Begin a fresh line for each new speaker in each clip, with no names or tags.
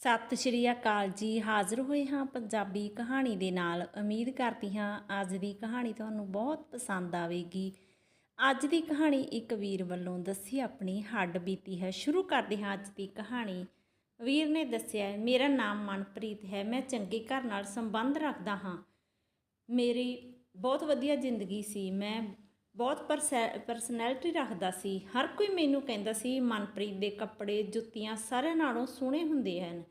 ਸਤਿ ਸ਼੍ਰੀ ਅਕਾਲ ਜੀ। ਹਾਜ਼ਰ ਹੋਏ ਹਾਂ ਪੰਜਾਬੀ ਕਹਾਣੀ ਦੇ ਨਾਲ। ਉਮੀਦ ਕਰਦੀ ਹਾਂ ਅੱਜ ਦੀ ਕਹਾਣੀ ਤੁਹਾਨੂੰ ਬਹੁਤ ਪਸੰਦ ਆਵੇਗੀ। ਅੱਜ ਦੀ ਕਹਾਣੀ ਇੱਕ ਵੀਰ ਵੱਲੋਂ ਦੱਸੀ ਆਪਣੀ ਹੱਡ ਬੀਤੀ ਹੈ। ਸ਼ੁਰੂ ਕਰਦੇ ਹਾਂ ਅੱਜ ਦੀ ਕਹਾਣੀ। ਵੀਰ ਨੇ ਦੱਸਿਆ, ਮੇਰਾ ਨਾਮ ਮਨਪ੍ਰੀਤ ਹੈ। ਮੈਂ ਚੰਗੇ ਘਰ ਨਾਲ ਸੰਬੰਧ ਰੱਖਦਾ ਹਾਂ। ਮੇਰੀ ਬਹੁਤ ਵਧੀਆ ਜ਼ਿੰਦਗੀ ਸੀ। ਮੈਂ ਬਹੁਤ ਪਰਸਨੈਲਿਟੀ ਰੱਖਦਾ ਸੀ। ਹਰ ਕੋਈ ਮੈਨੂੰ ਕਹਿੰਦਾ ਸੀ, ਮਨਪ੍ਰੀਤ ਦੇ ਕੱਪੜੇ, ਜੁੱਤੀਆਂ ਸਾਰਿਆਂ ਨਾਲੋਂ ਸੋਹਣੇ ਹੁੰਦੇ ਹਨ।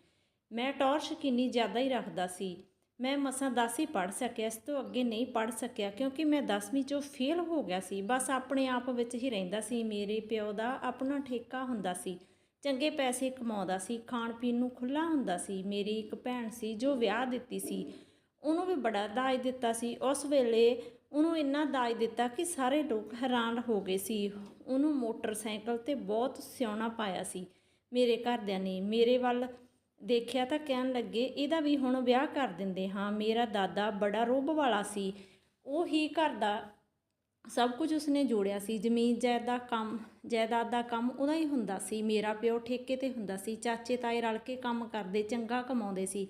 ਮੈਂ ਟੌਰ ਸ਼ਕੀਨੀ ਜ਼ਿਆਦਾ ਹੀ ਰੱਖਦਾ ਸੀ। ਮੈਂ ਮਸਾਂ 10 ਹੀ ਪੜ੍ਹ ਸਕਿਆ, ਇਸ ਤੋਂ ਅੱਗੇ ਨਹੀਂ ਪੜ੍ਹ ਸਕਿਆ, ਕਿਉਂਕਿ ਮੈਂ 10ਵੀਂ ਚੋਂ ਫੇਲ ਹੋ ਗਿਆ ਸੀ। ਬਸ ਆਪਣੇ ਆਪ ਵਿੱਚ ਹੀ ਰਹਿੰਦਾ ਸੀ। ਮੇਰੇ ਪਿਓ ਦਾ ਆਪਣਾ ਠੇਕਾ ਹੁੰਦਾ ਸੀ। ਚੰਗੇ ਪੈਸੇ ਕਮਾਉਂਦਾ ਸੀ। ਖਾਣ ਪੀਣ ਨੂੰ ਖੁੱਲਾ ਹੁੰਦਾ ਸੀ। ਮੇਰੀ ਇੱਕ ਭੈਣ ਸੀ ਜੋ ਵਿਆਹ ਦਿੱਤੀ ਸੀ। ਉਹਨੂੰ ਵੀ ਬੜਾ ਦਾਜ ਦਿੱਤਾ ਸੀ। ਉਸ ਵੇਲੇ ਉਹਨੂੰ ਇੰਨਾ ਦਾਜ ਦਿੱਤਾ ਕਿ ਸਾਰੇ ਲੋਕ ਹੈਰਾਨ ਹੋ ਗਏ ਸੀ। ਉਹਨੂੰ ਮੋਟਰਸਾਈਕਲ ਤੇ ਬਹੁਤ ਸਿਉਣਾ ਪਾਇਆ ਸੀ। ਮੇਰੇ ਘਰਦਿਆਂ ਨੇ ਮੇਰੇ ਵੱਲ ਦੇਖਿਆ ਤਾਂ ਕਹਿਣ ਲੱਗੇ, ਇਹਦਾ ਵੀ ਹੁਣ ਵਿਆਹ ਕਰ ਦਿੰਦੇ ਹਾਂ। ਮੇਰਾ ਦਾਦਾ ਬੜਾ ਰੋਬ ਵਾਲਾ ਸੀ। ਉਹ ਹੀ ਘਰ ਦਾ ਸਭ ਕੁਝ ਉਸਨੇ ਜੋੜਿਆ ਸੀ। ਜ਼ਮੀਨ ਜਾਇਦਾਦ ਕੰਮ, ਜਾਇਦਾਦ ਦਾ ਕੰਮ ਉਹਦਾ ਹੀ ਹੁੰਦਾ ਸੀ। ਮੇਰਾ ਪਿਓ ਠੇਕੇ ਤੇ ਹੁੰਦਾ ਸੀ। ਚਾਚੇ ਤਾਏ ਰਲ ਕੇ ਕੰਮ ਕਰਦੇ, ਚੰਗਾ ਕਮਾਉਂਦੇ ਸੀ।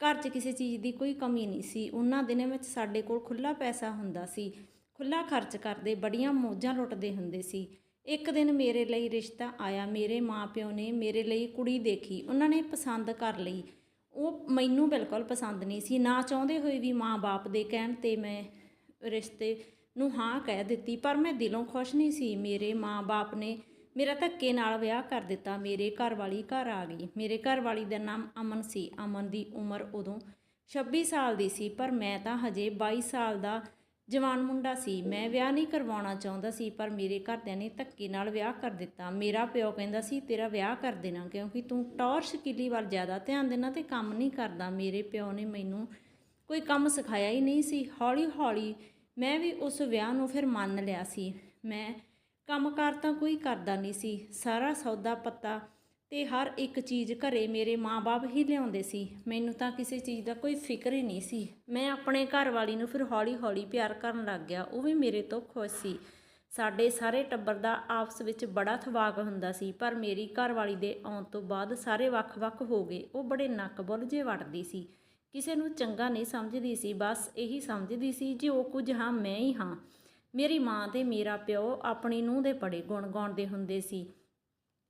ਘਰ 'ਚ ਕਿਸੇ ਚੀਜ਼ ਦੀ ਕੋਈ ਕਮੀ ਨਹੀਂ ਸੀ। ਉਹਨਾਂ ਦਿਨਾਂ ਵਿੱਚ ਸਾਡੇ ਕੋਲ ਖੁੱਲਾ ਪੈਸਾ ਹੁੰਦਾ ਸੀ। ਖੁੱਲਾ ਖਰਚ ਕਰਦੇ, ਬੜੀਆਂ ਮੌਜਾਂ ਲੁੱਟਦੇ ਹੁੰਦੇ ਸੀ। ਇੱਕ ਦਿਨ ਮੇਰੇ ਲਈ ਰਿਸ਼ਤਾ ਆਇਆ। ਮੇਰੇ ਮਾਪਿਓ ਨੇ ਮੇਰੇ ਲਈ ਕੁੜੀ ਦੇਖੀ। ਉਹਨਾਂ ਨੇ ਪਸੰਦ ਕਰ ਲਈ। ਉਹ ਮੈਨੂੰ ਬਿਲਕੁਲ ਪਸੰਦ ਨਹੀਂ ਸੀ। ਨਾ ਚਾਹੁੰਦੇ ਹੋਏ ਵੀ ਮਾਂ-ਬਾਪ ਦੇ ਕਹਿਣ ਤੇ ਮੈਂ ਰਿਸ਼ਤੇ ਨੂੰ ਹਾਂ ਕਹਿ ਦਿੱਤੀ, ਪਰ ਮੈਂ ਦਿਲੋਂ ਖੁਸ਼ ਨਹੀਂ ਸੀ। ਮੇਰੇ ਮਾਂ-ਬਾਪ ਨੇ ਮੇਰਾ ਧੱਕੇ ਨਾਲ ਵਿਆਹ ਕਰ ਦਿੱਤਾ, ਮੇਰੇ ਘਰ ਵਾਲੀ ਘਰ ਆ ਗਈ। ਮੇਰੇ ਘਰ ਵਾਲੀ ਦਾ ਨਾਮ ਅਮਨ ਸੀ। ਅਮਨ ਦੀ ਉਮਰ ਉਦੋਂ 26 ਸਾਲ ਦੀ ਸੀ, ਪਰ ਮੈਂ ਤਾਂ ਹਜੇ 22 ਸਾਲ ਦਾ ਜਵਾਨ ਮੁੰਡਾ ਸੀ। ਮੈਂ ਵਿਆਹ ਨਹੀਂ ਕਰਵਾਉਣਾ ਚਾਹੁੰਦਾ ਸੀ, ਪਰ ਮੇਰੇ ਘਰਦਿਆਂ ਨੇ ਧੱਕੇ ਨਾਲ ਵਿਆਹ ਕਰ ਦਿੱਤਾ। ਮੇਰਾ ਪਿਓ ਕਹਿੰਦਾ ਸੀ, ਤੇਰਾ ਵਿਆਹ ਕਰ ਦੇਣਾ, ਕਿਉਂਕਿ ਤੂੰ ਟੌਰ ਸ਼ਕੀਲੀ ਵੱਲ ਜ਼ਿਆਦਾ ਧਿਆਨ ਦੇਣਾ ਤੇ ਕੰਮ ਨਹੀਂ ਕਰਦਾ। ਮੇਰੇ ਪਿਓ ਨੇ ਮੈਨੂੰ ਕੋਈ ਕੰਮ ਸਿਖਾਇਆ ਹੀ ਨਹੀਂ ਸੀ। ਹੌਲੀ ਹੌਲੀ ਮੈਂ ਵੀ ਉਸ ਵਿਆਹ ਨੂੰ ਫਿਰ ਮੰਨ ਲਿਆ ਸੀ। ਮੈਂ ਕੰਮਕਾਰ ਤਾਂ ਕੋਈ ਕਰਦਾ ਨਹੀਂ ਸੀ। ਸਾਰਾ ਸੌਦਾ ਪੱਤਾ ਤੇ ਹਰ ਇੱਕ ਚੀਜ਼ ਘਰੇ ਮੇਰੇ ਮਾਪੇ ਹੀ ਲਿਆਉਂਦੇ ਸੀ। ਮੈਨੂੰ ਤਾਂ ਕਿਸੇ ਚੀਜ਼ ਦਾ ਕੋਈ ਫਿਕਰ ਹੀ ਨਹੀਂ ਸੀ। ਮੈਂ ਆਪਣੇ ਘਰ ਵਾਲੀ ਨੂੰ ਫਿਰ ਹੌਲੀ-ਹੌਲੀ ਪਿਆਰ ਕਰਨ ਲੱਗ ਗਿਆ। ਉਹ ਵੀ ਮੇਰੇ ਤੋਂ ਖੁਸ਼ ਸੀ। ਸਾਡੇ ਸਾਰੇ ਟੱਬਰ ਦਾ ਆਪਸ ਵਿੱਚ ਬੜਾ ਥਵਾਕ ਹੁੰਦਾ ਸੀ, ਪਰ ਮੇਰੀ ਘਰ ਵਾਲੀ ਦੇ ਆਉਣ ਤੋਂ ਬਾਅਦ ਸਾਰੇ ਵੱਖ-ਵੱਖ ਹੋ ਗਏ। ਉਹ ਬੜੇ ਨੱਕ ਬੁੱਲ ਜੇ ਵੜਦੀ ਸੀ। ਕਿਸੇ ਨੂੰ ਚੰਗਾ ਨਹੀਂ ਸਮਝਦੀ ਸੀ, ਬਸ ਇਹੀ ਸਮਝਦੀ ਸੀ ਜੇ ਉਹ ਕੁਝ ਹਾਂ, ਮੈਂ ਹੀ ਹਾਂ। ਮੇਰੀ ਮਾਂ ਤੇ ਮੇਰਾ ਪਿਓ ਆਪਣੀ ਨੂੰਹ ਦੇ ਬੜੇ ਗੁਣ ਗਾਉਂਦੇ ਹੁੰਦੇ ਸੀ।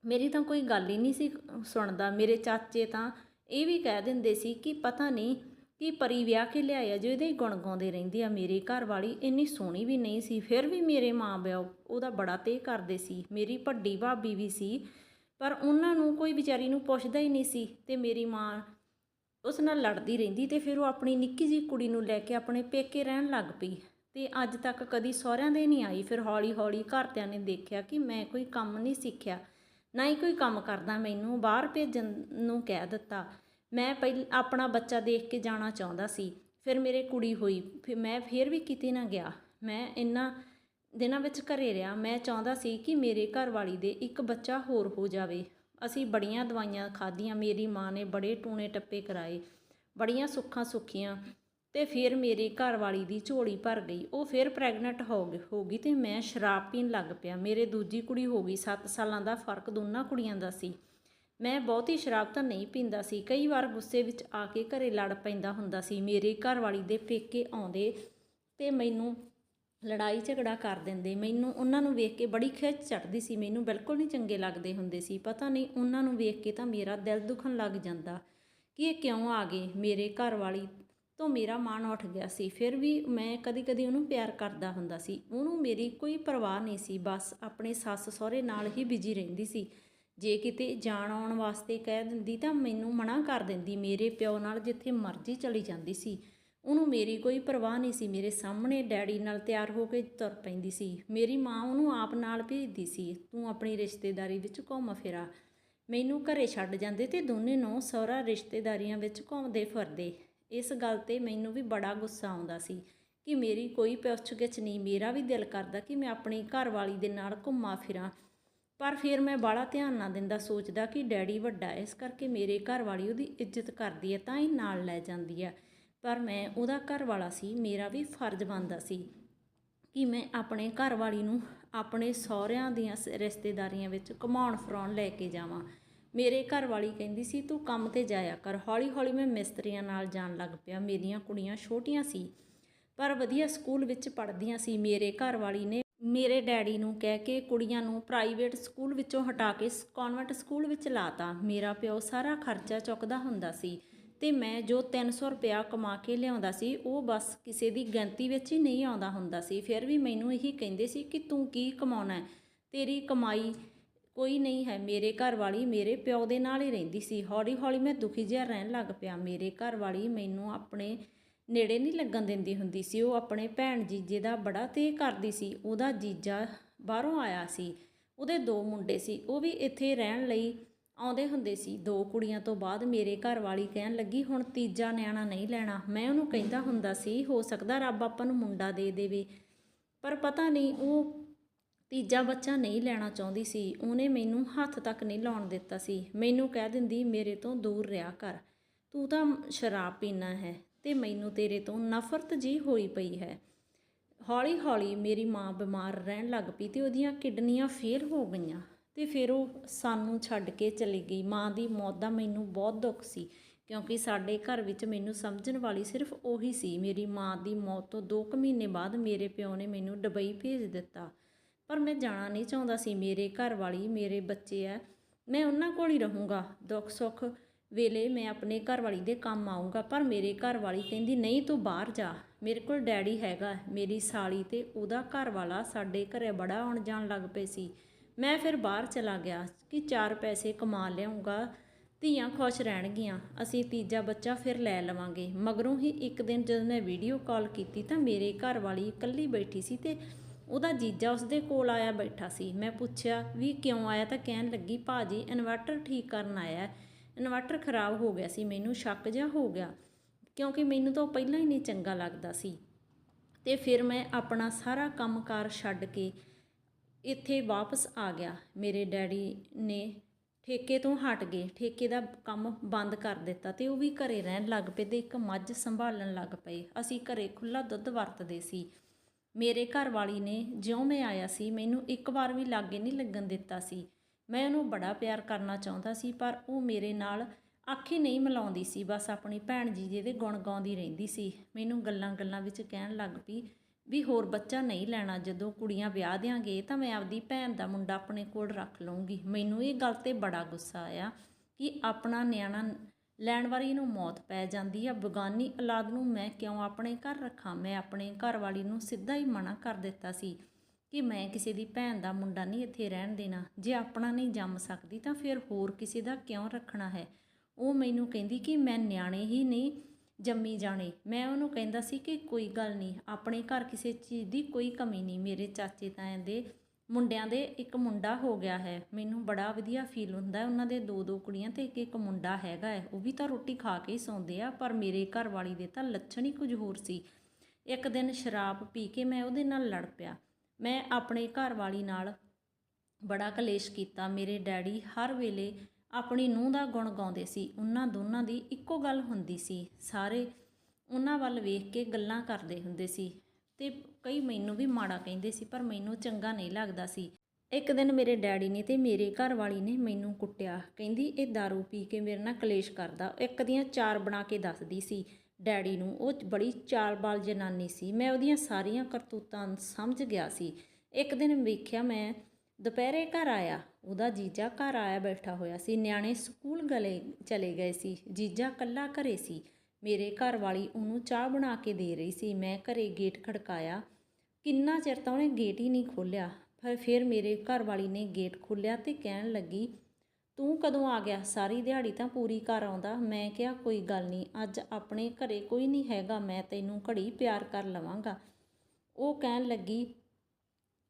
ਮੇਰੀ ਤਾਂ ਕੋਈ ਗੱਲ ਹੀ ਨਹੀਂ ਸੀ ਸੁਣਦਾ। ਮੇਰੇ ਚਾਚੇ ਤਾਂ ਇਹ ਵੀ ਕਹਿ ਦਿੰਦੇ ਸੀ ਕਿ ਪਤਾ ਨਹੀਂ ਕਿ ਪਰੀ ਵਿਆਹ ਕੇ ਲਿਆਇਆ ਜੋ ਇਹਦੇ ਹੀ ਗੁਣ ਗਾਉਂਦੇ ਰਹਿੰਦੇ ਆ। ਮੇਰੀ ਘਰ ਵਾਲੀ ਇੰਨੀ ਸੋਹਣੀ ਵੀ ਨਹੀਂ ਸੀ, ਫਿਰ ਵੀ ਮੇਰੇ ਮਾਂ ਪਿਓ ਉਹਦਾ ਬੜਾ ਤੇ ਕਰਦੇ ਸੀ। ਮੇਰੀ ਵੱਡੀ ਭਾਬੀ ਵੀ ਸੀ, ਪਰ ਉਹਨਾਂ ਨੂੰ ਕੋਈ ਵਿਚਾਰੀ ਨੂੰ ਪੁੱਛਦਾ ਹੀ ਨਹੀਂ ਸੀ ਤੇ ਮੇਰੀ ਮਾਂ ਉਸ ਨਾਲ ਲੜਦੀ ਰਹਿੰਦੀ ਤੇ ਫਿਰ ਉਹ ਆਪਣੀ ਨਿੱਕੀ ਜੀ ਕੁੜੀ ਨੂੰ ਲੈ ਕੇ ਆਪਣੇ ਪੇਕੇ ਰਹਿਣ ਲੱਗ ਪਈ। ਤੇ ਅੱਜ ਤੱਕ ਕਦੀ ਸਹੁਰਿਆਂ ਦੇ ਨਹੀਂ ਆਈ। ਫਿਰ ਹੌਲੀ ਹੌਲੀ ਘਰਦਿਆਂ ਨੇ ਦੇਖਿਆ ਕਿ ਮੈਂ ਕੋਈ ਕੰਮ ਨਹੀਂ ਸਿੱਖਿਆ, ਨਾ ਹੀ ਕੋਈ ਕੰਮ ਕਰਦਾ। ਮੈਨੂੰ ਬਾਹਰ ਭੇਜਣ ਨੂੰ ਕਹਿ ਦਿੱਤਾ। ਮੈਂ ਪਹਿਲ, ਆਪਣਾ ਬੱਚਾ ਦੇਖ ਕੇ ਜਾਣਾ ਚਾਹੁੰਦਾ ਸੀ। ਫਿਰ ਮੇਰੇ ਕੁੜੀ ਹੋਈ। ਫਿਰ ਮੈਂ ਫਿਰ ਵੀ ਕਿਤੇ ਨਾ ਗਿਆ। ਮੈਂ ਇੰਨਾ ਦਿਨਾਂ ਵਿੱਚ ਘਰੇ ਰਿਹਾ। ਮੈਂ ਚਾਹੁੰਦਾ ਸੀ ਕਿ ਮੇਰੇ ਘਰ ਵਾਲੀ ਦੇ ਇੱਕ ਬੱਚਾ ਹੋਰ ਹੋ ਜਾਵੇ। ਅਸੀਂ ਬੜੀਆਂ ਦਵਾਈਆਂ ਖਾਧੀਆਂ। ਮੇਰੀ ਮਾਂ ਨੇ ਬੜੇ ਟੂਣੇ ਟੱਪੇ ਕਰਾਏ। ਬੜੀਆਂ ਸੁੱਖਾਂ ਸੁੱਖੀਆਂ ਤੇ ਫਿਰ ਮੇਰੀ ਘਰਵਾਲੀ ਦੀ ਝੋਲੀ ਭਰ ਗਈ। ਉਹ ਫਿਰ ਪ੍ਰੈਗਨੈਂਟ ਹੋ ਗਈ ਹੋ ਗਈ ਤੇ ਮੈਂ ਸ਼ਰਾਬ ਪੀਣ ਲੱਗ ਪਿਆ। ਮੇਰੇ ਦੂਜੀ ਕੁੜੀ ਹੋ ਗਈ 7 ਸਾਲਾਂ ਦਾ ਫ਼ਰਕ ਦੋਨਾਂ ਕੁੜੀਆਂ ਦਾ ਸੀ। ਮੈਂ ਬਹੁਤੀ ਸ਼ਰਾਬ ਤਾਂ ਨਹੀਂ ਪੀਂਦਾ ਸੀ। ਕਈ ਵਾਰ ਗੁੱਸੇ ਵਿੱਚ ਆ ਕੇ ਘਰੇ ਲੜ ਪੈਂਦਾ ਹੁੰਦਾ ਸੀ। ਮੇਰੇ ਘਰਵਾਲੀ ਦੇ ਪੇਕੇ ਆਉਂਦੇ ਤੇ ਮੈਨੂੰ ਲੜਾਈ ਝਗੜਾ ਕਰ ਦਿੰਦੇ। ਮੈਨੂੰ ਉਹਨਾਂ ਨੂੰ ਵੇਖ ਕੇ ਬੜੀ ਖਿੱਚ ਚੜਦੀ ਸੀ। ਮੈਨੂੰ ਬਿਲਕੁਲ ਨਹੀਂ ਚੰਗੇ ਲੱਗਦੇ ਹੁੰਦੇ ਸੀ। ਪਤਾ ਨਹੀਂ ਉਹਨਾਂ ਨੂੰ ਵੇਖ ਕੇ ਤਾਂ ਮੇਰਾ ਦਿਲ ਦੁਖਣ ਲੱਗ ਜਾਂਦਾ। ਕਿ ਇਹ ਕਿਉਂ ਆ ਗਏ? ਮੇਰੇ ਘਰਵਾਲੀ ਤੋਂ ਮੇਰਾ ਮਨ ਉੱਠ ਗਿਆ ਸੀ। ਫਿਰ ਵੀ ਮੈਂ ਕਦੀ-ਕਦੀ ਉਹਨੂੰ ਪਿਆਰ ਕਰਦਾ ਹੁੰਦਾ ਸੀ। ਉਹਨੂੰ ਮੇਰੀ ਕੋਈ ਪਰਵਾਹ ਨਹੀਂ ਸੀ। ਬਸ ਆਪਣੇ ਸੱਸ ਸਹੁਰੇ ਨਾਲ ਹੀ ਬਿਜ਼ੀ ਰਹਿੰਦੀ ਸੀ। ਜੇ ਕਿਤੇ ਜਾਣ ਆਉਣ ਵਾਸਤੇ ਕਹਿ ਦਿੰਦੀ ਤਾਂ ਮੈਨੂੰ ਮਨਾ ਕਰ ਦਿੰਦੀ। ਮੇਰੇ ਪਿਓ ਨਾਲ ਜਿੱਥੇ ਮਰਜ਼ੀ ਚਲੀ ਜਾਂਦੀ ਸੀ। ਉਹਨੂੰ ਮੇਰੀ ਕੋਈ ਪਰਵਾਹ ਨਹੀਂ ਸੀ। ਮੇਰੇ ਸਾਹਮਣੇ ਡੈਡੀ ਨਾਲ ਤਿਆਰ ਹੋ ਕੇ ਤੁਰ ਪੈਂਦੀ ਸੀ। ਮੇਰੀ ਮਾਂ ਉਹਨੂੰ ਆਪ ਨਾਲ ਭੇਜਦੀ ਸੀ। ਤੂੰ ਆਪਣੀ ਰਿਸ਼ਤੇਦਾਰੀ ਵਿੱਚ ਘੁੰਮ ਫਿਰਾ। ਮੈਨੂੰ ਘਰੇ ਛੱਡ ਜਾਂਦੇ ਤੇ ਦੋਨੇ ਨੂੰ ਸਹੁਰਾ ਰਿਸ਼ਤੇਦਾਰੀਆਂ ਵਿੱਚ ਘੁੰਮਦੇ ਫਿਰਦੇ। ਇਸ ਗੱਲ ਤੇ ਮੈਨੂੰ ਵੀ ਬੜਾ ਗੁੱਸਾ ਆਉਂਦਾ ਸੀ ਕਿ ਮੇਰੀ ਕੋਈ ਪੁੱਛਗਿੱਛ ਨਹੀਂ, ਮੇਰਾ ਵੀ ਦਿਲ ਕਰਦਾ ਕਿ ਮੈਂ ਆਪਣੀ ਘਰਵਾਲੀ ਦੇ ਨਾਲ ਘੁੰਮਾਂ ਫਿਰਾਂ। ਪਰ ਫਿਰ ਮੈਂ ਬਾਹਲਾ ਧਿਆਨ ਨਾ ਦਿੰਦਾ ਸੋਚਦਾ ਕਿ ਡੈਡੀ ਵੱਡਾ ਇਸ ਕਰਕੇ ਮੇਰੇ ਘਰਵਾਲੀ ਉਹਦੀ ਇੱਜ਼ਤ ਕਰਦੀ ਹੈ ਤਾਂ ਹੀ ਨਾਲ ਲੈ ਜਾਂਦੀ ਹੈ ਪਰ ਮੈਂ ਉਹਦਾ ਘਰ ਵਾਲਾ ਸੀ, ਮੇਰਾ ਵੀ ਫਰਜ਼ ਬਣਦਾ ਸੀ ਕਿ ਮੈਂ ਆਪਣੇ ਘਰਵਾਲੀ ਨੂੰ ਆਪਣੇ ਸਹੁਰਿਆਂ ਦੀਆਂ ਸ- ਰਿਸ਼ਤੇਦਾਰੀਆਂ ਵਿੱਚ ਘੁਮਾਉਣ ਫਿਰਾਉਣ ਲੈ ਕੇ ਜਾਵਾਂ। ਮੇਰੇ ਘਰ ਵਾਲੀ ਕਹਿੰਦੀ ਸੀ, ਤੂੰ ਕੰਮ ਤੇ ਜਾਇਆ ਕਰ। ਹੌਲੀ ਹੌਲੀ ਮੈਂ ਮਿਸਤਰੀਆਂ ਨਾਲ ਜਾਣ ਲੱਗ ਪਿਆ। ਮੇਰੀਆਂ ਕੁੜੀਆਂ ਛੋਟੀਆਂ ਸੀ, ਪਰ ਵਧੀਆ ਸਕੂਲ ਵਿੱਚ ਪੜ੍ਹਦੀਆਂ ਸੀ। ਮੇਰੇ ਘਰ ਵਾਲੀ ਨੇ ਮੇਰੇ ਡੈਡੀ ਨੂੰ ਕਹਿ ਕੇ ਕੁੜੀਆਂ ਨੂੰ ਪ੍ਰਾਈਵੇਟ ਸਕੂਲ ਵਿੱਚੋਂ ਹਟਾ ਕੇ ਕਨਵੈਂਟ ਸਕੂਲ ਵਿੱਚ ਲਾਤਾ। ਮੇਰਾ ਪਿਓ ਸਾਰਾ ਖਰਚਾ ਚੁੱਕਦਾ ਹੁੰਦਾ ਸੀ ਤੇ ਮੈਂ ਜੋ 300 ਰੁਪਇਆ ਕਮਾ ਕੇ ਲਿਆਉਂਦਾ ਸੀ, ਉਹ ਬਸ ਕਿਸੇ ਦੀ ਗਿਣਤੀ ਵਿੱਚ ਹੀ ਨਹੀਂ ਆਉਂਦਾ ਹੁੰਦਾ ਸੀ। ਫਿਰ ਵੀ ਮੈਨੂੰ ਇਹੀ ਕਹਿੰਦੇ ਸੀ ਕਿ ਤੂੰ ਕੀ ਕਮਾਉਣਾ ਤੇਰੀ ਕਮਾਈ ਕੋਈ ਨਹੀਂ ਹੈ ਮੇਰੇ ਘਰ ਵਾਲੀ ਮੇਰੇ ਪਿਓ ਦੇ ਨਾਲ ਹੀ ਰਹਿੰਦੀ ਸੀ। ਹੌਲੀ ਹੌਲੀ ਮੈਂ ਦੁਖੀ ਜਿਹਾ ਰਹਿਣ ਲੱਗ ਪਿਆ। ਮੇਰੇ ਘਰ ਵਾਲੀ ਮੈਨੂੰ ਆਪਣੇ ਨੇੜੇ ਨਹੀਂ ਲੱਗਣ ਦਿੰਦੀ ਹੁੰਦੀ ਸੀ। ਉਹ ਆਪਣੇ ਭੈਣ ਜੀਜੇ ਦਾ ਬੜਾ ਤੇ ਕਰਦੀ ਸੀ। ਉਹਦਾ ਜੀਜਾ ਬਾਹਰੋਂ ਆਇਆ ਸੀ। ਉਹਦੇ ਦੋ ਮੁੰਡੇ ਸੀ। ਉਹ ਵੀ ਇੱਥੇ ਰਹਿਣ ਲਈ ਆਉਂਦੇ ਹੁੰਦੇ ਸੀ। ਦੋ ਕੁੜੀਆਂ ਤੋਂ ਬਾਅਦ ਮੇਰੇ ਘਰ ਵਾਲੀ ਕਹਿਣ ਲੱਗੀ, ਹੁਣ ਤੀਜਾ ਨਿਆਣਾ ਨਹੀਂ ਲੈਣਾ। ਮੈਂ ਉਹਨੂੰ ਕਹਿੰਦਾ ਹੁੰਦਾ ਸੀ, ਹੋ ਸਕਦਾ ਰੱਬ ਆਪਾਂ ਨੂੰ ਮੁੰਡਾ ਦੇ ਦੇਵੇ। ਪਰ ਪਤਾ ਨਹੀਂ, ਉਹ ਤੀਜਾ ਬੱਚਾ ਨਹੀਂ ਲੈਣਾ ਚਾਹੁੰਦੀ ਸੀ। ਉਹਨੇ ਮੈਨੂੰ ਹੱਥ ਤੱਕ ਨਹੀਂ ਲਾਉਣ ਦਿੱਤਾ ਸੀ। ਮੈਨੂੰ ਕਹਿ ਦਿੰਦੀ, ਮੇਰੇ ਤੋਂ ਦੂਰ ਰਿਹਾ ਕਰ। ਤੂੰ ਤਾਂ ਸ਼ਰਾਬ ਪੀਣਾ ਹੈ ਤੇ ਮੈਨੂੰ ਤੇਰੇ ਤੋਂ ਨਫ਼ਰਤ ਜੀ ਹੋਈ ਪਈ ਹੈ। ਹੌਲੀ ਹੌਲੀ ਮੇਰੀ ਮਾਂ ਬਿਮਾਰ ਰਹਿਣ ਲੱਗ ਪਈ ਤੇ ਉਹਦੀਆਂ ਕਿਡਨੀਆਂ ਫੇਲ ਹੋ ਗਈਆਂ ਤੇ ਫਿਰ ਉਹ ਸਾਨੂੰ ਛੱਡ ਕੇ ਚਲੀ ਗਈ। ਮਾਂ ਦੀ ਮੌਤ ਦਾ ਮੈਨੂੰ ਬਹੁਤ ਦੁੱਖ ਸੀ, ਕਿਉਂਕਿ ਸਾਡੇ ਘਰ ਵਿੱਚ ਮੈਨੂੰ ਸਮਝਣ ਵਾਲੀ ਸਿਰਫ ਉਹੀ ਸੀ। ਮੇਰੀ ਮਾਂ ਦੀ ਮੌਤ ਤੋਂ 2 ਮਹੀਨੇ ਬਾਅਦ ਮੇਰੇ ਪਿਓ ਨੇ ਮੈਨੂੰ ਦੁਬਈ ਭੇਜ ਦਿੱਤਾ। ਪਰ ਮੈਂ ਜਾਣਾ ਨਹੀਂ ਚਾਹੁੰਦਾ ਸੀ। ਮੇਰੇ ਘਰ ਵਾਲੀ ਮੇਰੇ ਬੱਚੇ ਆ, ਮੈਂ ਉਹਨਾਂ ਕੋਲ ਹੀ ਰਹੂੰਗਾ। ਦੁੱਖ ਸੁੱਖ ਵੇਲੇ ਮੈਂ ਆਪਣੇ ਘਰ ਵਾਲੀ ਦੇ ਕੰਮ ਆਉਂਗਾ ਪਰ ਮੇਰੇ ਘਰ ਵਾਲੀ ਕਹਿੰਦੀ, ਨਹੀਂ, ਤੂੰ ਬਾਹਰ ਜਾ। ਮੇਰੇ ਕੋਲ ਡੈਡੀ ਹੈਗਾ, ਮੇਰੀ ਸਾਲੀ ਤੇ ਉਹਦਾ ਘਰ ਵਾਲਾ ਸਾਡੇ ਘਰੇ ਬੜਾ ਆਉਣ ਜਾਣ ਲੱਗ ਪਏ ਸੀ। ਮੈਂ ਫਿਰ ਬਾਹਰ ਚਲਾ ਗਿਆ ਕਿ ਚਾਰ ਪੈਸੇ ਕਮਾ ਲਿਆਉਂਗਾ ਧੀਆਂ ਖੁਸ਼ ਰਹਿਣਗੀਆਂ, ਅਸੀਂ ਤੀਜਾ ਬੱਚਾ ਫਿਰ ਲੈ ਲਵਾਂਗੇ। ਮਗਰੋਂ ਹੀ ਇੱਕ ਦਿਨ ਜਦੋਂ ਮੈਂ ਵੀਡੀਓ ਕਾਲ ਕੀਤੀ ਤਾਂ ਮੇਰੇ ਘਰ ਵਾਲੀ ਇਕੱਲੀ ਬੈਠੀ ਸੀ ਤੇ ਉਹਦਾ ਜੀਜਾ ਉਸਦੇ ਕੋਲ ਆਇਆ ਬੈਠਾ ਸੀ। ਮੈਂ ਪੁੱਛਿਆ, ਵੀ ਕਿਉਂ ਆਇਆ? ਤਾਂ ਕਹਿਣ ਲੱਗੀ, ਭਾਜੀ, ਇਨਵਰਟਰ ਠੀਕ ਕਰਨ ਆਇਆ ਇਨਵਰਟਰ ਖਰਾਬ ਹੋ ਗਿਆ ਸੀ, ਮੈਨੂੰ ਸ਼ੱਕ ਜਿਹਾ ਹੋ ਗਿਆ, ਕਿਉਂਕਿ ਮੈਨੂੰ ਤਾਂ ਪਹਿਲਾਂ ਹੀ ਨਹੀਂ ਚੰਗਾ ਲੱਗਦਾ ਸੀ। ਤੇ ਫਿਰ ਮੈਂ ਆਪਣਾ ਸਾਰਾ ਕੰਮਕਾਰ ਛੱਡ ਕੇ ਇੱਥੇ ਵਾਪਸ ਆ ਗਿਆ। ਮੇਰੇ ਡੈਡੀ ਨੇ ਠੇਕੇ ਤੋਂ ਹਟ ਗਏ। ਠੇਕੇ ਦਾ ਕੰਮ ਬੰਦ ਕਰ ਦਿੱਤਾ ਤੇ ਉਹ ਵੀ ਘਰੇ ਰਹਿਣ ਲੱਗ ਪਏ ਤੇ ਇੱਕ ਮੱਝ ਸੰਭਾਲਣ ਲੱਗ ਪਏ। ਅਸੀਂ ਘਰੇ ਖੁੱਲਾ ਦੁੱਧ ਵਰਤਦੇ ਸੀ। ਮੇਰੇ ਘਰ ਵਾਲੀ ਨੇ ਜਿਉਂ ਮੈਂ ਆਇਆ ਸੀ, ਮੈਨੂੰ ਇੱਕ ਵਾਰ ਵੀ ਲਾਗੇ ਨਹੀਂ ਲੱਗਣ ਦਿੱਤਾ ਸੀ। ਮੈਂ ਉਹਨੂੰ ਬੜਾ ਪਿਆਰ ਕਰਨਾ ਚਾਹੁੰਦਾ ਸੀ, ਪਰ ਉਹ ਮੇਰੇ ਨਾਲ ਆਖੀ ਨਹੀਂ ਮਿਲਾਉਂਦੀ ਸੀ, ਬਸ ਆਪਣੀ ਭੈਣ ਜੀ ਜਿਹਦੇ ਗੁਣ ਗਾਉਂਦੀ ਰਹਿੰਦੀ ਸੀ। ਮੈਨੂੰ ਗੱਲਾਂ ਗੱਲਾਂ ਵਿੱਚ ਕਹਿਣ ਲੱਗ ਪਈ ਵੀ ਹੋਰ ਬੱਚਾ ਨਹੀਂ ਲੈਣਾ, ਜਦੋਂ ਕੁੜੀਆਂ ਵਿਆਹ ਦਿਆਂਗੇ ਤਾਂ ਮੈਂ ਆਪਦੀ ਭੈਣ ਦਾ ਮੁੰਡਾ ਆਪਣੇ ਕੋਲ ਰੱਖ ਲਵਾਂਗੀ ਮੈਨੂੰ ਇਹ ਗੱਲ ਤੇ ਬੜਾ ਗੁੱਸਾ ਆਇਆ ਕਿ ਆਪਣਾ ਨਿਆਣਾ ਲੈਣ ਵਾਲੀ ਨੂੰ ਮੌਤ ਪੈ ਜਾਂਦੀ ਆ। ਬਗਾਨੀ ਔਲਾਦ ਨੂੰ ਮੈਂ ਕਿਉਂ ਆਪਣੇ ਘਰ ਰੱਖਾਂ? ਮੈਂ ਆਪਣੇ ਘਰ ਵਾਲੀ ਨੂੰ ਸਿੱਧਾ ਹੀ ਮਨਾ ਕਰ ਦਿੱਤਾ ਸੀ ਕਿ ਮੈਂ ਕਿਸੇ ਦੀ ਭੈਣ ਦਾ ਮੁੰਡਾ ਨਹੀਂ ਇੱਥੇ ਰਹਿਣ ਦੇਣਾ। ਜੇ ਆਪਣਾ ਨਹੀਂ ਜੰਮ ਸਕਦੀ ਤਾਂ ਫਿਰ ਹੋਰ ਕਿਸੇ ਦਾ ਕਿਉਂ ਰੱਖਣਾ ਹੈ? ਉਹ ਮੈਨੂੰ ਕਹਿੰਦੀ ਕਿ ਮੈਂ ਨਿਆਣੇ ਹੀ ਨਹੀਂ ਜੰਮੀ ਜਾਣੇ। ਮੈਂ ਉਹਨੂੰ ਕਹਿੰਦਾ ਸੀ ਕਿ ਕੋਈ ਗੱਲ ਨਹੀਂ, ਆਪਣੇ ਘਰ ਕਿਸੇ ਚੀਜ਼ ਦੀ ਕੋਈ ਕਮੀ ਨਹੀਂ। ਮੇਰੇ ਚਾਚੇ ਤਾਇਆਂ ਦੇ ਮੁੰਡਿਆਂ ਦੇ ਇੱਕ ਮੁੰਡਾ ਹੋ ਗਿਆ ਹੈ। ਮੈਨੂੰ ਬੜਾ ਵਧੀਆ ਫੀਲ ਹੁੰਦਾ ਉਹਨਾਂ ਦੇ ਦੋ ਦੋ ਕੁੜੀਆਂ ਤੇ ਇੱਕ ਇੱਕ ਮੁੰਡਾ ਹੈਗਾ ਹੈ। ਉਹ ਵੀ ਤਾਂ ਰੋਟੀ ਖਾ ਕੇ ਹੀ ਸੌਂਦੇ ਆ, ਪਰ ਮੇਰੇ ਘਰ ਵਾਲੀ ਦੇ ਤਾਂ ਲੱਛਣ ਹੀ ਕੁਝ ਹੋਰ ਸੀ। ਇੱਕ ਦਿਨ ਸ਼ਰਾਬ ਪੀ ਕੇ ਮੈਂ ਉਹਦੇ ਨਾਲ ਲੜ ਪਿਆ। ਮੈਂ ਆਪਣੇ ਘਰ ਵਾਲੀ ਨਾਲ ਬੜਾ ਕਲੇਸ਼ ਕੀਤਾ। ਮੇਰੇ ਡੈਡੀ ਹਰ ਵੇਲੇ ਆਪਣੀ ਨੂੰਹ ਦਾ ਗੁਣ ਗਾਉਂਦੇ ਸੀ। ਉਹਨਾਂ ਦੋਨਾਂ ਦੀ ਇੱਕੋ ਗੱਲ ਹੁੰਦੀ ਸੀ। ਸਾਰੇ ਉਹਨਾਂ ਵੱਲ ਵੇਖ ਕੇ ਗੱਲਾਂ ਕਰਦੇ ਹੁੰਦੇ ਸੀ। ਤੇ ਕਈ ਮੈਨੂੰ ਵੀ ਮਾੜਾ ਕਹਿੰਦੇ ਸੀ, ਪਰ ਮੈਨੂੰ ਚੰਗਾ ਨਹੀਂ ਲੱਗਦਾ ਸੀ। ਇੱਕ ਦਿਨ ਮੇਰੇ ਡੈਡੀ ਨੇ ਤੇ ਮੇਰੇ ਘਰ ਵਾਲੀ ਨੇ ਮੈਨੂੰ ਕੁੱਟਿਆ। ਕਹਿੰਦੀ, ਇਹ दारू ਪੀ ਕੇ ਮੇਰੇ ਨਾਲ ਕਲੇਸ਼ ਕਰਦਾ। ਇੱਕ ਦੀਆਂ ਚਾਰ ਬਣਾ ਕੇ ਦੱਸਦੀ ਸੀ ਡੈਡੀ ਨੂੰ। ਉਹ ਬੜੀ ਚਾਲਬਾਲ ਜਨਾਨੀ ਸੀ। ਮੈਂ ਉਹਦੀਆਂ ਸਾਰੀਆਂ ਕਰਤੂਤਾਂ ਸਮਝ ਗਿਆ ਸੀ। ਇੱਕ ਦਿਨ ਵੇਖਿਆ ਮੈਂ ਦੁਪਹਿਰੇ ਘਰ ਆਇਆ। ਉਹਦਾ ਜੀਜਾ ਘਰ ਆਇਆ ਬੈਠਾ ਹੋਇਆ ਸੀ। ਨਿਆਣੇ ਸਕੂਲ ਗਲੇ ਚਲੇ ਗਏ ਸੀ। ਜੀਜਾ ਕੱਲਾ ਘਰੇ ਸੀ। ਮੇਰੇ ਘਰ ਵਾਲੀ ਉਹਨੂੰ ਚਾਹ ਬਣਾ ਕੇ ਦੇ ਰਹੀ ਸੀ। ਮੈਂ ਘਰੇ ਗੇਟ ਖੜਕਾਇਆ। ਕਿੰਨਾ ਚਿਰ ਤਾਂ ਉਹਨੇ ਗੇਟ ਹੀ ਨਹੀਂ ਖੋਲ੍ਹਿਆ। ਪਰ ਫਿਰ ਮੇਰੇ ਘਰ ਵਾਲੀ ਨੇ ਗੇਟ ਖੋਲ੍ਹਿਆ ਤੇ ਕਹਿਣ ਲੱਗੀ, ਤੂੰ ਕਦੋਂ ਆ ਗਿਆ? ਸਾਰੀ ਦਿਹਾੜੀ ਤਾਂ ਪੂਰੀ ਘਰ ਆਉਂਦਾ ਮੈਂ ਕਿਹਾ, ਕੋਈ ਗੱਲ ਨਹੀਂ। ਅੱਜ ਆਪਣੇ ਘਰੇ ਕੋਈ ਨਹੀਂ ਹੈਗਾ। ਮੈਂ ਤੈਨੂੰ ਘੜੀ ਪਿਆਰ ਕਰ ਲਵਾਂਗਾ ਉਹ ਕਹਿਣ ਲੱਗੀ,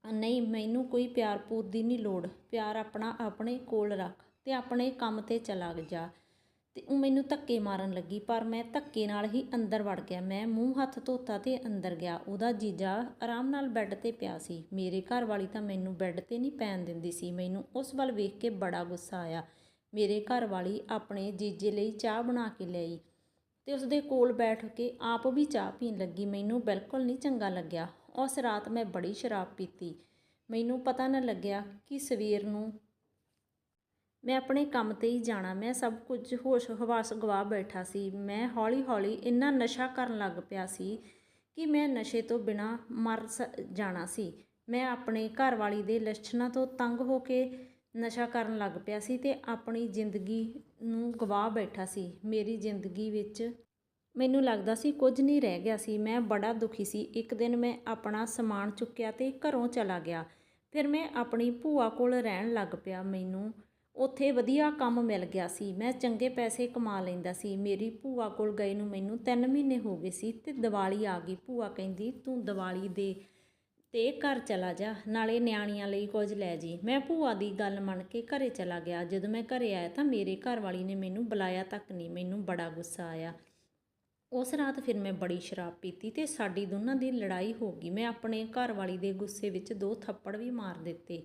ਨਹੀਂ, ਮੈਨੂੰ ਕੋਈ ਪਿਆਰ ਪੂਰ ਦੀ ਨਹੀਂ ਲੋੜ। ਪਿਆਰ ਆਪਣਾ ਆਪਣੇ ਕੋਲ ਰੱਖ ਤੇ ਆਪਣੇ ਕੰਮ ਤੇ ਚਲਾ ਜਾ। ਤੇ ਉਹ ਮੈਨੂੰ ਧੱਕੇ ਮਾਰਨ ਲੱਗੀ, ਪਰ ਮੈਂ ਧੱਕੇ ਨਾਲ ਹੀ ਅੰਦਰ ਵੜ ਗਿਆ। ਮੈਂ ਮੂੰਹ ਹੱਥ ਧੋਤਾ ਤੇ ਅੰਦਰ ਗਿਆ। ਉਹਦਾ ਜੀਜਾ ਆਰਾਮ ਨਾਲ ਬੈੱਡ ਤੇ ਪਿਆ ਸੀ। ਮੇਰੇ ਘਰ ਵਾਲੀ ਤਾਂ ਮੈਨੂੰ ਬੈੱਡ ਤੇ ਨਹੀਂ ਪੈਣ ਦਿੰਦੀ ਸੀ। ਮੈਨੂੰ ਉਸ ਵੱਲ ਵੇਖ ਕੇ ਬੜਾ ਗੁੱਸਾ ਆਇਆ। ਮੇਰੇ ਘਰ ਵਾਲੀ ਆਪਣੇ ਜੀਜੇ ਲਈ ਚਾਹ ਬਣਾ ਕੇ ਲਈ ਤੇ ਉਸਦੇ ਕੋਲ ਬੈਠ ਕੇ ਆਪ ਵੀ ਚਾਹ ਪੀਣ ਲੱਗੀ। ਮੈਨੂੰ ਬਿਲਕੁਲ ਨਹੀਂ ਚੰਗਾ ਲੱਗਿਆ। ਉਸ ਰਾਤ ਮੈਂ ਬੜੀ ਸ਼ਰਾਬ ਪੀਤੀ। ਮੈਨੂੰ ਪਤਾ ਨਾ ਲੱਗਿਆ ਕਿ ਸਵੇਰ ਨੂੰ ਮੈਂ ਆਪਣੇ ਕੰਮ ਤੇ ਹੀ ਜਾਣਾ। ਮੈਂ ਸਭ ਕੁਝ ਹੋਸ਼ ਹਵਾਸ ਗਵਾ ਬੈਠਾ ਸੀ। ਮੈਂ ਹੌਲੀ ਹੌਲੀ ਇੰਨਾ ਨਸ਼ਾ ਕਰਨ ਲੱਗ ਪਿਆ ਸੀ ਕਿ ਮੈਂ ਨਸ਼ੇ ਤੋਂ ਬਿਨਾ ਮਰ ਸ- ਜਾਣਾ ਸੀ। ਮੈਂ ਆਪਣੇ ਘਰ ਵਾਲੀ ਦੇ ਲੱਛਣਾਂ ਤੋਂ ਤੰਗ ਹੋ ਕੇ ਨਸ਼ਾ ਕਰਨ ਲੱਗ ਪਿਆ ਸੀ ਤੇ ਆਪਣੀ ਜ਼ਿੰਦਗੀ ਨੂੰ ਗਵਾ ਬੈਠਾ ਸੀ। ਮੇਰੀ ਜ਼ਿੰਦਗੀ ਵਿੱਚ ਮੈਨੂੰ ਲੱਗਦਾ ਸੀ ਕੁਝ ਨਹੀਂ ਰਹਿ ਗਿਆ ਸੀ। ਮੈਂ ਬੜਾ ਦੁਖੀ ਸੀ। ਇੱਕ ਦਿਨ ਮੈਂ ਆਪਣਾ ਸਮਾਨ ਚੁੱਕਿਆ ਤੇ ਘਰੋਂ ਚਲਾ ਗਿਆ। ਫਿਰ ਮੈਂ ਆਪਣੀ ਭੂਆ ਕੋਲ ਰਹਿਣ ਲੱਗ ਪਿਆ। ਮੈਨੂੰ ਉੱਥੇ ਵਧੀਆ ਕੰਮ ਮਿਲ ਗਿਆ ਸੀ। ਮੈਂ ਚੰਗੇ ਪੈਸੇ ਕਮਾ ਲੈਂਦਾ ਸੀ। ਮੇਰੀ ਭੂਆ ਕੋਲ ਗਏ ਨੂੰ ਮੈਨੂੰ 3 ਮਹੀਨੇ ਹੋ ਗਏ ਸੀ ਤੇ ਦੀਵਾਲੀ ਆ ਗਈ। ਭੂਆ ਕਹਿੰਦੀ, ਤੂੰ ਦੀਵਾਲੀ ਦੇ ਤੇ ਘਰ ਚਲਾ ਜਾ, ਨਾਲੇ ਨਿਆਣੀਆਂ ਲਈ ਕੁਝ ਲੈ ਜੀ। ਮੈਂ ਭੂਆ ਦੀ ਗੱਲ ਮੰਨ ਕੇ ਘਰੇ ਚਲਾ ਗਿਆ। ਜਦੋਂ ਮੈਂ ਘਰੇ ਆਇਆ ਤਾਂ ਮੇਰੇ ਘਰ ਵਾਲੀ ਨੇ ਮੈਨੂੰ ਬੁਲਾਇਆ ਤੱਕ ਨਹੀਂ, ਮੈਨੂੰ ਬੜਾ ਗੁੱਸਾ ਆਇਆ। ਉਸ ਰਾਤ ਫਿਰ ਮੈਂ ਬੜੀ ਸ਼ਰਾਬ ਪੀਤੀ ਤੇ ਸਾਡੀ ਦੋਨਾਂ ਦੀ ਲੜਾਈ ਹੋ ਗਈ। ਮੈਂ ਆਪਣੇ ਘਰ ਵਾਲੀ ਦੇ ਗੁੱਸੇ ਵਿੱਚ ਦੋ ਥੱਪੜ ਵੀ ਮਾਰ ਦਿੱਤੇ।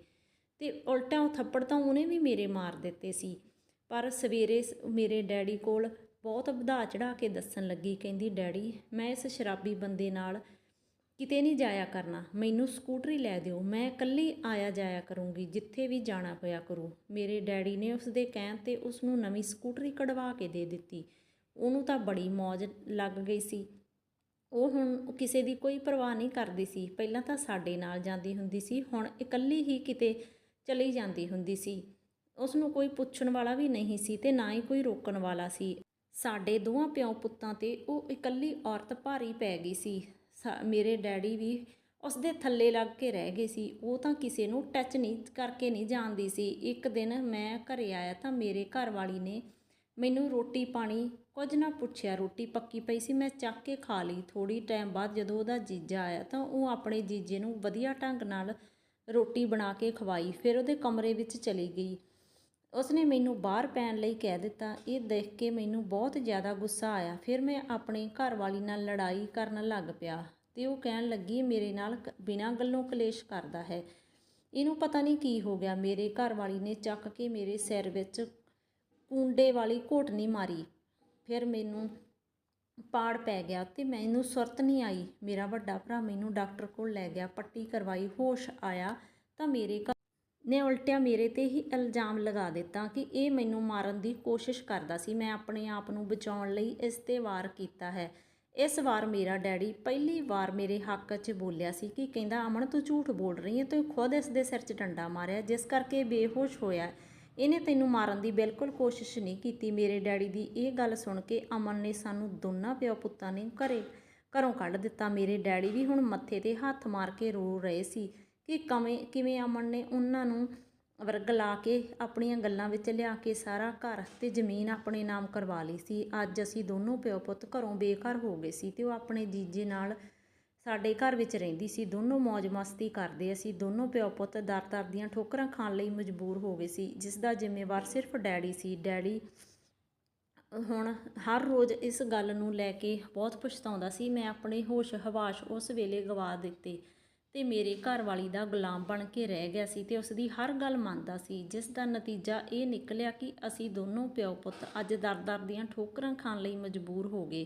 ਤੇ ਉਲਟਾ ਉਹ ਥੱਪੜ ਤਾਂ ਉਹਨੇ ਵੀ ਮੇਰੇ ਮਾਰ ਦਿੱਤੇ ਸੀ। ਪਰ ਸਵੇਰੇ ਸ- ਮੇਰੇ ਡੈਡੀ ਕੋਲ ਬਹੁਤ ਵਧਾ ਚੜਾ ਕੇ ਦੱਸਣ ਲੱਗੀ, ਕਹਿੰਦੀ, ਡੈਡੀ, ਮੈਂ ਇਸ ਸ਼ਰਾਬੀ ਬੰਦੇ ਨਾਲ ਕਿਤੇ ਨਹੀਂ ਜਾਇਆ ਕਰਨਾ। ਮੈਨੂੰ ਸਕੂਟਰੀ ਲੈ ਦਿਓ। ਮੈਂ ਇਕੱਲੀ ਆਇਆ ਜਾਇਆ ਕਰੂੰਗੀ, ਜਿੱਥੇ ਵੀ ਜਾਣਾ ਪਿਆ ਕਰੂ। ਮੇਰੇ ਡੈਡੀ ਨੇ ਉਸ ਦੇ ਕਹਿਣ ਤੇ ਉਸ ਨੂੰ ਨਵੀਂ ਸਕੂਟਰੀ ਕਢਵਾ ਕੇ ਦੇ ਦਿੱਤੀ। ਉਹਨੂੰ ਤਾਂ ਬੜੀ ਮੌਜ ਲੱਗ ਗਈ ਸੀ। ਉਹ ਹੁਣ ਕਿਸੇ ਦੀ ਕੋਈ ਪਰਵਾਹ ਨਹੀਂ ਕਰਦੀ ਸੀ। ਪਹਿਲਾਂ ਤਾਂ ਸਾਡੇ ਨਾਲ ਜਾਂਦੀ ਹੁੰਦੀ ਸੀ। ਹੁਣ ਇਕੱਲੀ ਹੀ ਕਿਤੇ ਚਲੀ ਜਾਂਦੀ ਹੁੰਦੀ ਸੀ। ਉਸ ਨੂੰ ਕੋਈ ਪੁੱਛਣ ਵਾਲਾ ਵੀ ਨਹੀਂ ਸੀ ਤੇ ਨਾ ਹੀ ਕੋਈ ਰੋਕਣ ਵਾਲਾ ਸੀ। ਸਾਡੇ ਦੋਵਾਂ ਪਿਓ ਪੁੱਤਾਂ ਤੇ ਉਹ ਇਕੱਲੀ ਔਰਤ ਭਾਰੀ ਪੈ ਗਈ ਸੀ। ਸਾ- ਮੇਰੇ ਡੈਡੀ ਵੀ ਉਸ ਦੇ ਥੱਲੇ ਲੱਗ ਕੇ ਰਹਿ ਗਏ ਸੀ। ਉਹ ਤਾਂ ਕਿਸੇ ਨੂੰ ਟੱਚ ਨਹੀਂ, ਕਰਕੇ ਨਹੀਂ ਜਾਣਦੀ ਸੀ। ਇੱਕ ਦਿਨ ਮੈਂ ਘਰੇ ਆਇਆ ਤਾਂ ਮੇਰੇ ਘਰ ਵਾਲੀ ਨੇ ਮੈਨੂੰ ਰੋਟੀ ਪਾਣੀ, ਕੁਝ ਨਾ ਪੁੱਛਿਆ। ਰੋਟੀ ਪੱਕੀ ਪਈ ਸੀ, ਮੈਂ ਚੱਕ ਕੇ ਖਾ ਲਈ। ਥੋੜੀ ਟਾਈਮ ਬਾਅਦ ਜਦੋਂ ਉਹਦਾ ਜੀਜਾ ਆਇਆ ਤਾਂ ਉਹ ਆਪਣੇ ਜੀਜੇ ਨੂੰ ਵਧੀਆ ਢੰਗ ਨਾਲ ਰੋਟੀ ਬਣਾ ਕੇ ਖਵਾਈ, ਫਿਰ ਉਹਦੇ ਕਮਰੇ ਵਿੱਚ ਚਲੀ ਗਈ। ਉਸਨੇ ਮੈਨੂੰ ਬਾਹਰ ਪੈਣ ਲਈ ਕਹਿ ਦਿੱਤਾ। ਇਹ ਦੇਖ ਕੇ ਮੈਨੂੰ ਬਹੁਤ ਜ਼ਿਆਦਾ ਗੁੱਸਾ ਆਇਆ। ਫਿਰ ਮੈਂ ਆਪਣੇ ਘਰ ਵਾਲੀ ਨਾਲ ਲੜਾਈ ਕਰਨ ਲੱਗ ਪਿਆ ਤੇ ਉਹ ਕਹਿਣ ਲੱਗੀ ਮੇਰੇ ਨਾਲ ਕ- ਬਿਨਾਂ ਗੱਲੋਂ ਕਲੇਸ਼ ਕਰਦਾ ਹੈ। ਇਹਨੂੰ ਪਤਾ ਨਹੀਂ ਕੀ ਹੋ ਗਿਆ। ਮੇਰੇ ਘਰ ਵਾਲੀ ਨੇ ਚੱਕ ਕੇ ਮੇਰੇ ਸਿਰ ਵਿੱਚ ਕੁੰਡੇ ਵਾਲੀ ਘੋਟਣੀ ਮਾਰੀ। ਫਿਰ ਮੈਨੂੰ ਪਾੜ ਪੈ ਗਿਆ ਤੇ ਮੈਨੂੰ ਸੁਰਤ ਨਹੀਂ ਆਈ। ਮੇਰਾ ਵੱਡਾ ਭਰਾ ਮੈਨੂੰ ਡਾਕਟਰ ਕੋਲ ਲੈ ਗਿਆ, ਪੱਟੀ ਕਰਵਾਈ, ਹੋਸ਼ ਆਇਆ ਤਾਂ ਮੇਰੇ ਘਰ ਨੇ ਉਲਟਿਆ ਮੇਰੇ ਤੇ ਹੀ ਇਲਜ਼ਾਮ ਲਗਾ ਦਿੱਤਾ ਕਿ ਇਹ ਮੈਨੂੰ ਮਾਰਨ ਦੀ ਕੋਸ਼ਿਸ਼ ਕਰਦਾ ਸੀ। ਮੈਂ ਆਪਣੇ ਆਪ ਨੂੰ ਬਚਾਉਣ ਲਈ ਇਸ ਤੇ ਵਾਰ ਕੀਤਾ ਹੈ। ਇਸ ਵਾਰ ਮੇਰਾ ਡੈਡੀ ਪਹਿਲੀ ਵਾਰ ਮੇਰੇ ਹੱਕ 'ਚ ਬੋਲਿਆ ਸੀ ਕਿ ਕਹਿੰਦਾ, ਅਮਨ, ਤੂੰ ਝੂਠ ਬੋਲ ਰਹੀ ਹੈ ਤੂੰ ਖੁਦ ਇਸ ਦੇ ਸਿਰ 'ਚ ਡੰਡਾ ਮਾਰਿਆ, ਜਿਸ ਕਰਕੇ ਬੇਹੋਸ਼ ਹੋਇਆ ਇਹਨੇ ਤੈਨੂੰ ਮਾਰਨ ਦੀ ਬਿਲਕੁਲ ਕੋਸ਼ਿਸ਼ ਨਹੀਂ ਕੀਤੀ। ਮੇਰੇ ਡੈਡੀ ਦੀ ਇਹ ਗੱਲ ਸੁਣ ਕੇ ਅਮਨ ਨੇ ਸਾਨੂੰ ਦੋਨਾਂ ਪਿਓ ਪੁੱਤਾਂ ਨੇ ਘਰੇ ਘਰੋਂ ਕੱਢ ਦਿੱਤਾ। ਮੇਰੇ ਡੈਡੀ ਵੀ ਹੁਣ ਮੱਥੇ ਤੇ ਹੱਥ ਮਾਰ ਕੇ ਰੋ ਰਹੇ ਸੀ ਕਿ ਕਵੇਂ, ਕਿਵੇਂ ਅਮਨ ਨੇ ਉਹਨਾਂ ਨੂੰ ਵਰਗ ਲਾ ਕੇ ਆਪਣੀਆਂ ਗੱਲਾਂ ਵਿੱਚ ਲਿਆ ਕੇ ਸਾਰਾ ਘਰ ਤੇ ਜ਼ਮੀਨ ਆਪਣੇ ਨਾਮ ਕਰਵਾ ਲਈ ਸੀ। ਅੱਜ ਅਸੀਂ ਦੋਨੋਂ ਪਿਓ ਪੁੱਤ ਘਰੋਂ ਬੇਘਰ ਹੋ ਗਏ ਸੀ ਤੇ ਉਹ ਆਪਣੇ ਜੀਜੇ ਨਾਲ ਸਾਡੇ ਘਰ ਵਿੱਚ ਰਹਿੰਦੀ ਸੀ। ਦੋਨੋਂ ਮौज ਮਸਤੀ ਕਰਦੇ ਅਸੀਂ ਦੋਨੋਂ ਪਿਓ ਪੁੱਤ ਦਰ-ਦਰ ਦੀਆਂ ਠੋਕਰਾਂ ਖਾਣ ਲਈ ਮਜਬੂਰ ਹੋ ਗਏ ਸੀ। ਜਿਸ ਦਾ ਜ਼ਿੰਮੇਵਾਰ ਸਿਰਫ ਡੈਡੀ ਸੀ। ਡੈਡੀ ਹੁਣ ਹਰ ਰੋਜ਼ ਇਸ ਗੱਲ ਨੂੰ ਲੈ ਕੇ ਬਹੁਤ ਪਛਤਾਉਂਦਾ ਸੀ। ਮੈਂ ਆਪਣੇ ਹੋਸ਼ ਹਵਾਸ਼ ਉਸ ਵੇਲੇ ਗਵਾ ਦਿੱਤੇ ਤੇ ਮੇਰੇ ਘਰ ਵਾਲੀ ਦਾ ਗੁਲਾਮ ਬਣ ਕੇ ਰਹਿ ਗਿਆ ਸੀ ਤੇ ਉਸ ਦੀ ਹਰ ਗੱਲ ਮੰਨਦਾ ਸੀ। ਜਿਸ ਦਾ ਨਤੀਜਾ ਇਹ ਨਿਕਲਿਆ ਕਿ ਅਸੀਂ ਦੋਨੋਂ ਪਿਓ ਪੁੱਤ ਅੱਜ ਦਰ-ਦਰ ਦੀਆਂ ਠੋਕਰਾਂ ਖਾਣ ਲਈ ਮਜਬੂਰ ਹੋ ਗਏ।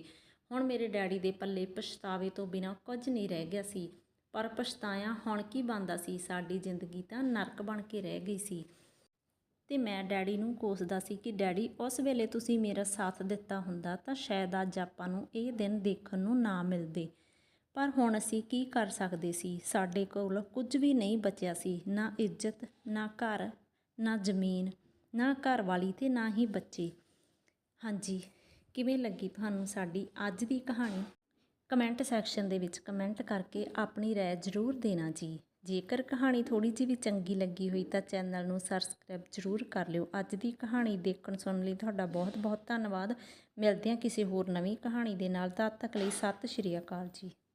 ਹੁਣ ਮੇਰੇ ਡੈਡੀ ਦੇ ਪੱਲੇ ਪਛਤਾਵੇ ਤੋਂ ਬਿਨਾ ਕੁਝ ਨਹੀਂ ਰਹਿ ਗਿਆ ਸੀ। ਪਰ ਪਛਤਾਇਆ ਹੁਣ ਕੀ ਬਣਦਾ ਸੀ, ਸਾਡੀ ਜ਼ਿੰਦਗੀ ਤਾਂ ਨਰਕ ਬਣ ਕੇ ਰਹਿ ਗਈ ਸੀ। ਤੇ ਮੈਂ ਡੈਡੀ ਨੂੰ ਕੋਸਦਾ ਸੀ ਕਿ, ਡੈਡੀ, ਉਸ ਵੇਲੇ ਤੁਸੀਂ ਮੇਰਾ ਸਾਥ ਦਿੱਤਾ ਹੁੰਦਾ ਤਾਂ ਸ਼ਾਇਦ ਅੱਜ ਆਪਾਂ ਨੂੰ ਇਹ ਦਿਨ ਦੇਖਣ ਨੂੰ ਨਾ ਮਿਲਦੇ। ਪਰ ਹੁਣ ਅਸੀਂ ਕੀ ਕਰ ਸਕਦੇ ਸੀ? ਸਾਡੇ ਕੋਲ ਕੁਝ ਵੀ ਨਹੀਂ ਬਚਿਆ ਸੀ, ਨਾ ਇੱਜ਼ਤ, ਨਾ ਘਰ, ਨਾ ਜ਼ਮੀਨ, ਨਾ ਘਰ ਵਾਲੀ ਤੇ ਨਾ ਹੀ ਬੱਚੇ। ਹਾਂਜੀ ਕਿਵੇਂ ਲੱਗੀ ਤੁਹਾਨੂੰ ਸਾਡੀ ਅੱਜ ਦੀ ਕਹਾਣੀ? ਕਮੈਂਟ ਸੈਕਸ਼ਨ ਦੇ ਵਿੱਚ ਕਮੈਂਟ ਕਰਕੇ ਆਪਣੀ ਰਾਏ ਜ਼ਰੂਰ ਦੇਣਾ ਜੀ। ਜੇਕਰ ਕਹਾਣੀ ਥੋੜੀ ਜਿਹੀ ਵੀ ਚੰਗੀ ਲੱਗੀ ਹੋਈ ਤਾਂ ਚੈਨਲ ਨੂੰ ਸਬਸਕ੍ਰਾਈਬ ਜ਼ਰੂਰ ਕਰ ਲਿਓ। ਅੱਜ ਦੀ ਕਹਾਣੀ ਦੇਖਣ ਸੁਣਨ ਲਈ ਤੁਹਾਡਾ ਬਹੁਤ ਬਹੁਤ ਧੰਨਵਾਦ। ਮਿਲਦੇ ਹਾਂ ਕਿਸੇ ਹੋਰ ਨਵੀਂ ਕਹਾਣੀ ਦੇ ਨਾਲ। ਤਦ ਤੱਕ ਲਈ ਸਤਿ ਸ਼੍ਰੀ ਅਕਾਲ ਜੀ।